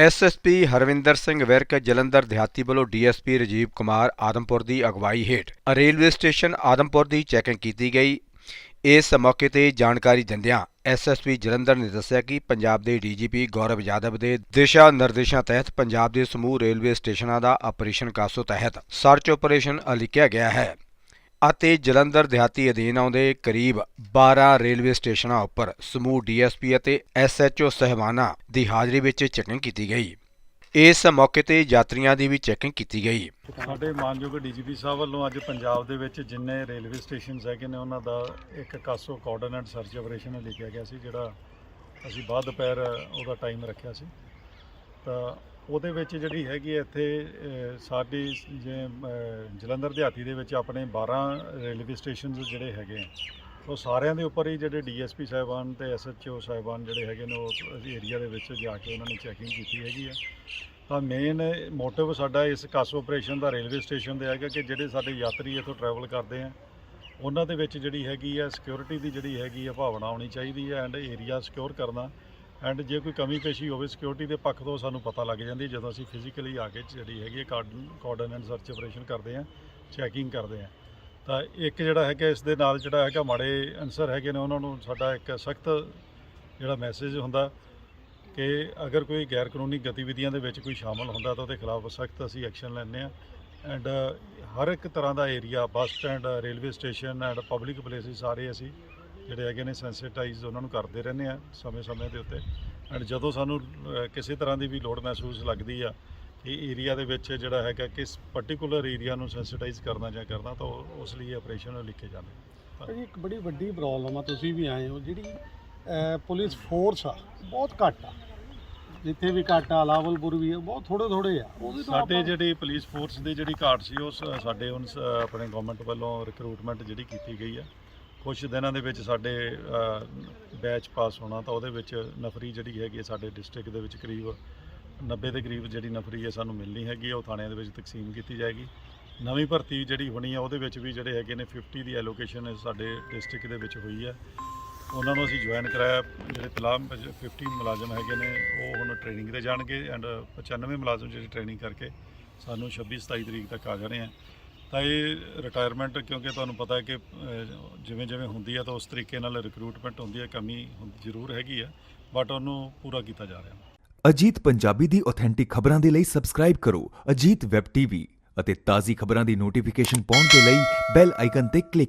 SSP Harvinder Singh Virk, Jalandhar ਦਿਹਾਤੀ ਵੱਲੋਂ DSP Rajiv Kumar Adampur ਦੀ ਅਗਵਾਈ ਹੇਠ ਰੇਲਵੇ ਸਟੇਸ਼ਨ ਆਦਮਪੁਰ ਦੀ ਚੈਕਿੰਗ ਕੀਤੀ ਗਈ। ਇਸ ਮੌਕੇ ਤੇ ਜਾਣਕਾਰੀ ਦਿੰਦਿਆਂ ਐਸਐਸਪੀ ਜਲੰਧਰ ਨੇ ਦੱਸਿਆ ਕਿ ਪੰਜਾਬ ਦੇ ਡੀਜੀਪੀ ਗੌਰਵ ਯਾਦਵ ਦੇ ਦਿਸ਼ਾ ਨਿਰਦੇਸ਼ਾਂ ਤਹਿਤ ਪੰਜਾਬ ਦੇ ਸਮੂਹ ਰੇਲਵੇ ਸਟੇਸ਼ਨਾਂ ਦਾ ਆਪਰੇਸ਼ਨ ਕਾਸੋ ਤਹਿਤ ਸਰਚ ਆਪਰੇਸ਼ਨ ਲਿਖਿਆ ਗਿਆ ਹੈ। ਅਤੇ ਜਲੰਧਰ ਦਿਹਾਤੀ ਅਧੀਨ ਆਉਂਦੇ ਕਰੀਬ 12 ਰੇਲਵੇ ਸਟੇਸ਼ਨਾਂ ਉੱਪਰ ਸਮੂਹ ਡੀਐਸਪੀ ਅਤੇ ਐਸਐਚਓ ਸਹਿਬਾਨਾਂ ਦੀ ਹਾਜ਼ਰੀ ਵਿੱਚ ਚੈਕਿੰਗ ਕੀਤੀ ਗਈ। ਇਸ ਮੌਕੇ ਤੇ ਯਾਤਰੀਆਂ ਦੀ ਵੀ ਚੈਕਿੰਗ ਕੀਤੀ ਗਈ। ਸਾਡੇ ਮਾਨਯੋਗ ਡੀਜੀਪੀ ਸਾਹਿਬ ਵੱਲੋਂ ਅੱਜ ਪੰਜਾਬ ਦੇ ਵਿੱਚ ਜਿੰਨੇ ਰੇਲਵੇ ਸਟੇਸ਼ਨਸ ਹੈਗੇ ਨੇ, ਉਹਨਾਂ ਦਾ ਇੱਕ ਕਾਸੋ ਕੋਆਰਡੀਨੇਟ ਸਰਚ ਆਪਰੇਸ਼ਨ ਲਿਖਿਆ ਗਿਆ ਸੀ, ਜਿਹੜਾ ਅਸੀਂ ਬਾਅਦ ਦੁਪਹਿਰ ਉਹਦਾ ਟਾਈਮ ਰੱਖਿਆ ਸੀ। ਤਾਂ ਉਹਦੇ ਵਿੱਚ ਜਿਹੜੀ ਹੈਗੀ ਇੱਥੇ ਅਹ, ਸਾਡੀ ਜੇ ਜਲੰਧਰ ਦਿਹਾਤੀ ਦੇ ਵਿੱਚ ਆਪਣੇ 12 ਰੇਲਵੇ ਸਟੇਸ਼ਨਸ ਜਿਹੜੇ ਹੈਗੇ ਆ ਉਹ ਸਾਰਿਆਂ ਦੇ ਉੱਪਰ ਹੀ ਜਿਹੜੇ ਡੀਐਸਪੀ ਸਾਹਿਬਾਨ ਤੇ ਐਸਐਚਓ ਸਾਹਿਬਾਨ ਜਿਹੜੇ ਹੈਗੇ ਨੇ ਉਹ ਏਰੀਆ ਦੇ ਵਿੱਚ ਜਾ ਕੇ ਉਹਨਾਂ ਨੇ ਚੈਕਿੰਗ ਕੀਤੀ ਹੈਗੀ ਆ। ਤਾਂ ਮੇਨ ਮੋਟਿਵ ਸਾਡਾ ਇਸ ਕਾਸੋ ਆਪਰੇਸ਼ਨ ਦਾ ਰੇਲਵੇ ਸਟੇਸ਼ਨ ਦੇ ਹੈਗਾ ਕਿ ਜਿਹੜੇ ਸਾਡੇ ਯਾਤਰੀ ਇੱਥੋਂ ਟਰੈਵਲ ਕਰਦੇ ਆ ਉਹਨਾਂ ਦੇ ਵਿੱਚ ਜਿਹੜੀ ਹੈਗੀ ਆ ਸਿਕਿਉਰਿਟੀ ਦੀ ਜਿਹੜੀ ਹੈਗੀ ਆ ਭਾਵਨਾ ਆਉਣੀ ਚਾਹੀਦੀ ਹੈ ਐਂਡ ਏਰੀਆ ਸਿਕਿਉਰ ਕਰਨਾ। ਐਂਡ ਜੇ ਕੋਈ ਕਮੀ ਪੇਸ਼ੀ ਹੋਵੇ ਸਿਕਿਉਰਿਟੀ ਦੇ ਪੱਖ ਤੋਂ ਸਾਨੂੰ ਪਤਾ ਲੱਗ ਜਾਂਦੀ ਜਦੋਂ ਅਸੀਂ ਫਿਜ਼ੀਕਲੀ ਆ ਕੇ ਜਿਹੜੀ ਹੈਗੀ ਕੋਆਰਡੀਨੇਟ ਸਰਚ ਆਪਰੇਸ਼ਨ ਕਰਦੇ ਆ ਚੈਕਿੰਗ ਕਰਦੇ ਆ ਤਾਂ ਇੱਕ ਜਿਹੜਾ ਹੈਗਾ, ਇਸ ਦੇ ਨਾਲ ਜਿਹੜਾ ਹੈਗਾ ਮਾੜੇ ਅਨਸਰ ਹੈਗੇ ਨੇ, ਉਹਨਾਂ ਨੂੰ ਸਾਡਾ ਇੱਕ ਸਖਤ ਜਿਹੜਾ ਮੈਸੇਜ ਹੁੰਦਾ ਕਿ ਅਗਰ ਕੋਈ ਗੈਰ ਕਾਨੂੰਨੀ ਗਤੀਵਿਧੀਆਂ ਦੇ ਵਿੱਚ ਕੋਈ ਸ਼ਾਮਲ ਹੁੰਦਾ ਤਾਂ ਉਹਦੇ ਖਿਲਾਫ ਸਖਤ ਅਸੀਂ ਐਕਸ਼ਨ ਲੈਂਦੇ ਆ ਐਂਡ ਹਰ ਇੱਕ ਤਰ੍ਹਾਂ ਦਾ area bus stand railway station and public places ਸਾਰੇ ਅਸੀਂ ਜਿਹੜੇ ਹੈਗੇ ਨੇ ਸੈਂਸਿਟਾਈਜ਼ ਉਹਨਾਂ ਨੂੰ ਕਰਦੇ ਰਹਿੰਦੇ ਆ ਸਮੇਂ-ਸਮੇਂ ਦੇ ਉੱਤੇ। ਐਂਡ ਜਦੋਂ ਸਾਨੂੰ ਕਿਸੇ ਤਰ੍ਹਾਂ ਦੀ ਵੀ ਲੋੜ ਮਹਿਸੂਸ ਲੱਗਦੀ ਆ ਕਿ ਏਰੀਆ ਦੇ ਵਿੱਚ ਜਿਹੜਾ ਹੈਗਾ ਕਿਸ ਪਾਰਟਿਕੂਲਰ ਏਰੀਆ ਨੂੰ ਸੈਂਸਿਟਾਈਜ਼ ਕਰਨਾ ਜਾਂ ਕਰਨਾ ਤਾਂ ਉਹ- ਉਸ ਲਈ ਆਪਰੇਸ਼ਨ ਲਿਖੇ ਜਾਂਦੇ ਭਾਜੀ ਇੱਕ ਬੜੀ ਵੱਡੀ ਪ੍ਰੋਬਲਮ ਆ ਤੁਸੀਂ ਵੀ ਆਏ ਹੋ ਜਿਹੜੀ ਅਹ, ਪੁਲਿਸ ਫੋਰਸ ਆ ਬਹੁਤ ਘੱਟ ਆ। ਜਿੱਥੇ ਵੀ ਘੱਟ ਆ ਲਾਵਲਪੁਰ ਵੀ ਆ ਬਹੁਤ ਥੋੜੇ ਥੋੜੇ ਆ। ਉਹਦੇ ਤੋਂ ਸਾਡੇ ਆਪਾਂ- ਜਿਹੜੀ ਪੁਲਿਸ ਫੋਰਸ ਦੀ ਜਿਹੜੀ ਘਾਟ ਸੀ ਉਸ ਸਾਡੇ ਹੁਣ ਸ- ਆਪਣੇ ਗਵਰਨਮੈਂਟ ਵੱਲੋਂ ਰਿਕਰੂਟਮੈਂਟ ਜਿਹੜੀ ਕੀਤੀ ਗਈ ਆ। ਕੁਝ ਦਿਨਾਂ ਦੇ ਵਿੱਚ ਸਾਡੇ ਬੈਚ ਪਾਸ ਹੋਣਾ, ਤਾਂ ਉਹਦੇ ਵਿੱਚ ਨਫਰੀ ਜਿਹੜੀ ਹੈਗੀ ਹੈ ਸਾਡੇ ਡਿਸਟ੍ਰਿਕਟ ਦੇ ਵਿੱਚ ਕਰੀਬ 90 ਦੇ ਕਰੀਬ ਜਿਹੜੀ ਨਫਰੀ ਹੈ ਸਾਨੂੰ ਮਿਲਣੀ ਹੈਗੀ ਆ ਉਹ ਥਾਣਿਆਂ ਦੇ ਵਿੱਚ ਤਕਸੀਮ ਕੀਤੀ ਜਾਏਗੀ। ਨਵੀਂ ਭਰਤੀ ਜਿਹੜੀ ਹੋਣੀ ਹੈ, ਉਹਦੇ ਵਿੱਚ ਵੀ ਜਿਹੜੇ ਹੈਗੇ ਨੇ 50 ਦੀ ਐਲੋਕੇਸ਼ਨ ਸਾਡੇ ਡਿਸਟ੍ਰਿਕਟ ਦੇ ਵਿੱਚ ਹੋਈ ਹੈ। ਉਹਨਾਂ ਨੂੰ ਅਸੀਂ ਜੁਆਇਨ ਕਰਾਇਆ, ਜਿਹੜੇ ਫਿਲਹਾਲ 50 ਮੁਲਾਜ਼ਮ ਹੈਗੇ ਨੇ, ਉਹ ਹੁਣ ਟ੍ਰੇਨਿੰਗ ਤੇ ਜਾਣਗੇ ਐਂਡ 95 ਮੁਲਾਜ਼ਮ ਜਿਹੜੇ ਟ੍ਰੇਨਿੰਗ ਕਰਕੇ ਸਾਨੂੰ 26 27 ਤਰੀਕ ਤੱਕ ਆ ਜਾਣੇ ਆ। ਤਾਂ ਇਹ ਰਿਟਾਇਰਮੈਂਟ ਕਿਉਂਕਿ ਤੁਹਾਨੂੰ ਪਤਾ ਹੈ ਕਿ ਜਿਵੇਂ ਜਿਵੇਂ ਹੁੰਦੀ ਹੈ ਤਾਂ ਉਸ ਤਰੀਕੇ ਨਾਲ ਰਿਕਰੂਟਮੈਂਟ ਹੁੰਦੀ ਹੈ ਕਮੀ ਜ਼ਰੂਰ ਹੈਗੀ ਹੈ ਬਟ ਉਹਨੂੰ ਪੂਰਾ ਕੀਤਾ ਜਾ ਰਿਹਾ। ਅਜੀਤ ਪੰਜਾਬੀ ਦੀ ਆਥੈਂਟਿਕ ਖਬਰਾਂ ਦੇ ਲਈ ਸਬਸਕ੍ਰਾਈਬ ਕਰੋ ਅਜੀਤ ਵੈਬ ਟੀਵੀ ਅਤੇ ਤਾਜ਼ੀ ਖਬਰਾਂ ਦੀ ਨੋਟੀਫਿਕੇਸ਼ਨ ਪਾਉਣ ਦੇ ਲਈ ਬੈਲ ਆਈਕਨ ਤੇ ਕਲਿੱਕ